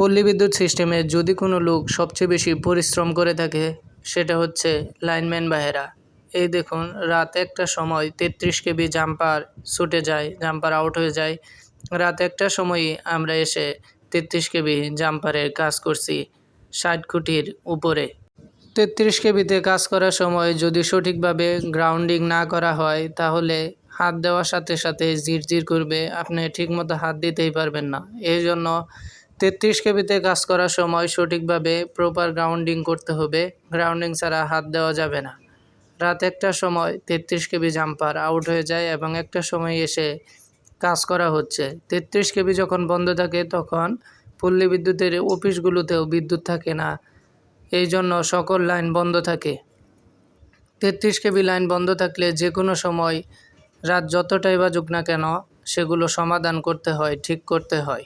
পল্লী বিদ্যুৎ সিস্টেমে যদি কোনো লোক সবচেয়ে বেশি পরিশ্রম করে থাকে, সেটা হচ্ছে লাইনম্যান ভাইয়েরা। এই দেখুন, রাত একটা সময় তেত্রিশ কেবি জাম্পার ছুটে যায়, জাম্পার আউট হয়ে যায়। রাত একটার সময়ই আমরা এসে তেত্রিশ কেবি জাম্পারের কাজ করছি ষাট খুঁটির উপরে। তেত্রিশ কেবিতে কাজ করার সময় যদি সঠিকভাবে গ্রাউন্ডিং না করা হয়, তাহলে হাত দেওয়ার সাথে সাথে জিরজির করবে, আপনি ঠিকমতো হাত দিতেই পারবেন না। এই জন্য তেত্রিশ কেবিতে কাজ করার সময় সঠিকভাবে প্রপার গ্রাউন্ডিং করতে হবে। গ্রাউন্ডিং ছাড়া হাত দেওয়া যাবে না। রাত একটার সময় তেত্রিশ কেবি জাম্পার আউট হয়ে যায় এবং একটা সময় এসে কাজ করা হচ্ছে। তেত্রিশ কেবি যখন বন্ধ থাকে তখন পল্লী বিদ্যুতের অফিসগুলোতেও বিদ্যুৎ থাকে না। এই জন্য সকল লাইন বন্ধ থাকে। তেত্রিশ কেবি লাইন বন্ধ থাকলে যে কোনো সময় রাত যতটাই বাজুক না কেন সেগুলো সমাধান করতে হয়, ঠিক করতে হয়।